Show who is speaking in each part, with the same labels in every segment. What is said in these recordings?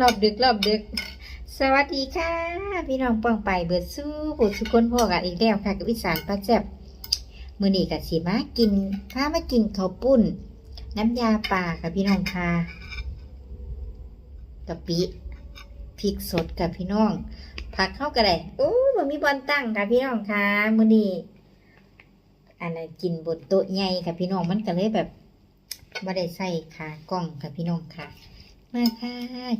Speaker 1: รอบดึกรอบดึก สวัสดีค่ะ พี่น้องป้องไปเบิดสู้ผู้สุกคนพ่อกันอีกแล้วค่ะกับวิสานป้าแซ่บมือนีกับสีมากินพามากินข้าวปุ้น น้ำยาป่าค่ะพี่น้องค่ะกะปิพริกสดกับพี่น้อง ผักเข้ากันเลยโอ้มันมีบอลตั้งค่ะพี่น้องค่ะมือนีอันนั้นกินบนโต๊ะใหญ่ค่ะพี่น้องมันก็เลยแบบไม่ได้ใส่ขากล้องค่ะพี่น้องค่ะ มาค่ะ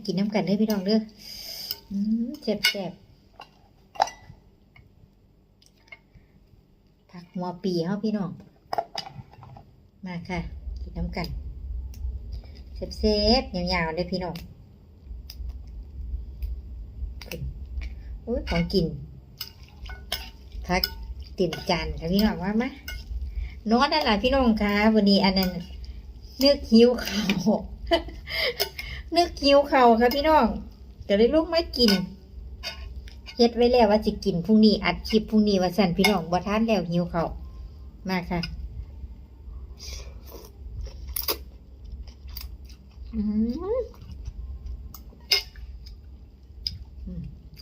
Speaker 1: กินน้ำกันเด้อพี่น้องเด้ออืมแซ่บแซ่บผักหัวปีเฮาพี่น้อง มาค่ะ กินน้ำกันแซ่บแซ่บๆยาวๆเลยพี่น้องโอ้ยของกินพักติ่มจานค่ะพี่น้องว่ามานอนนั่นแหละพี่น้องคะวันนี้อันนั้นนึกหิวข้าว นึกหิวเขาวค่ะพี่น้องจะได้ลูกไม่กินเฮ็ดไว้แล้วว่าจะกินพรุ่งนี้อัดคลิปพรุ่งนี้ว่าสั่นพี่น้องบ่ทานแล้วหิวเขามาค่ะ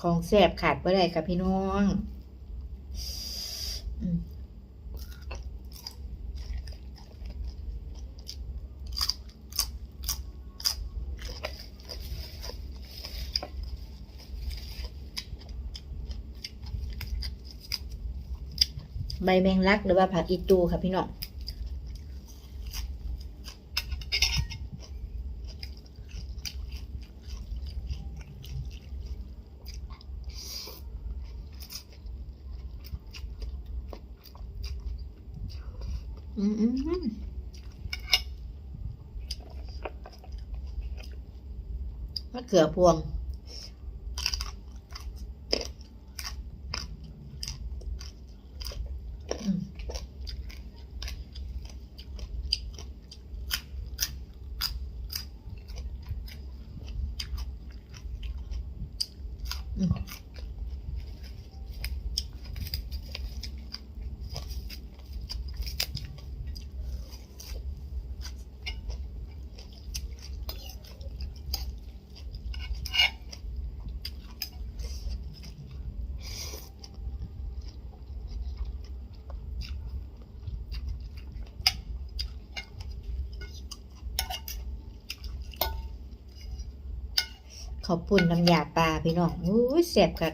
Speaker 1: ของแสบขาดบ่ได้ค่ะพี่น้อง อืม ใบแมงลักหรือว่าผักอีตูค่ะพี่น้องอืมมมมะเขือพวง อืมอืม ขอบปุ่นน้ำยาปลาพี่น้องอู้เสียบกัน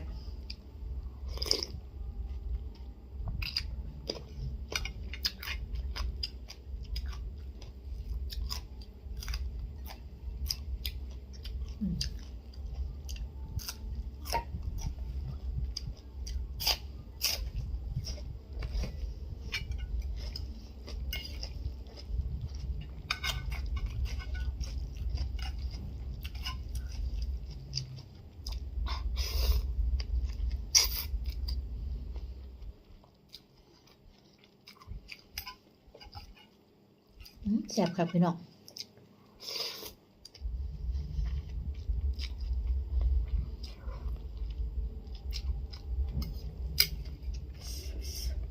Speaker 1: อืม แซ่บค่ะพี่น้อง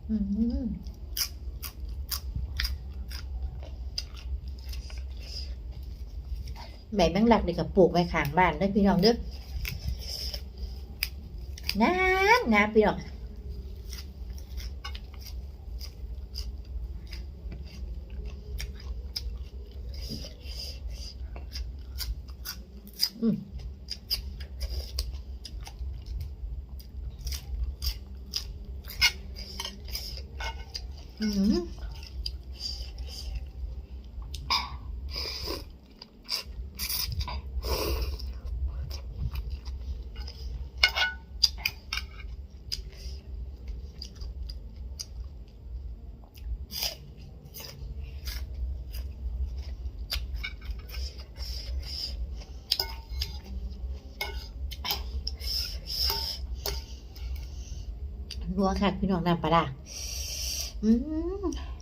Speaker 1: อืมใบแมงลักเด็กกับปลูกไว้ข้างบ้านเด้พี่น้องเด้องามงามพี่น้อง อืม อืมนัวค่ะพี่น้องน้ำปลาร้า อืม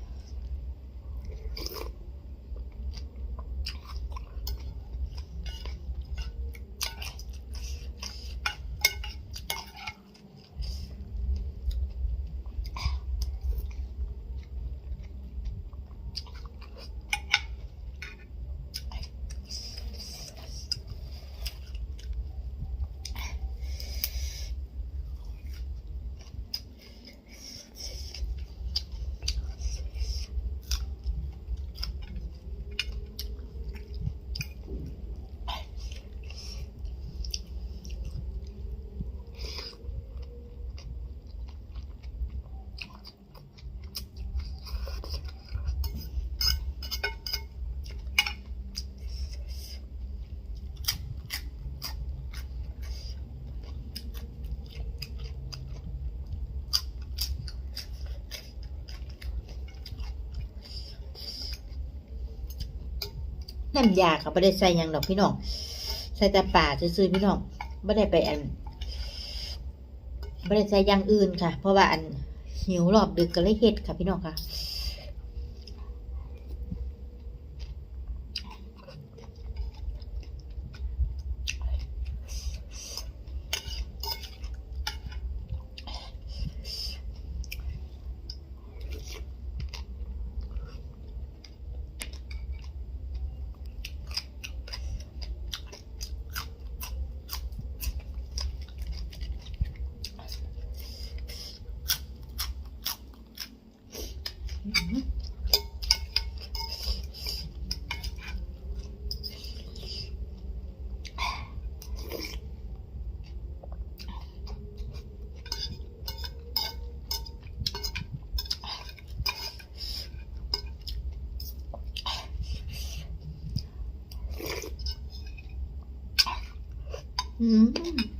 Speaker 1: น้ำยาเขาไม่ได้ใส่ยังดอกพี่น้องใส่แต่ป่าซื้อๆพี่น้องไม่ได้ไปอันไม่ได้ใส่ยังอื่นค่ะ เพราะว่าอันหิวรอบดึกก็เลยเห็ดค่ะพี่น้องค่ะ อืม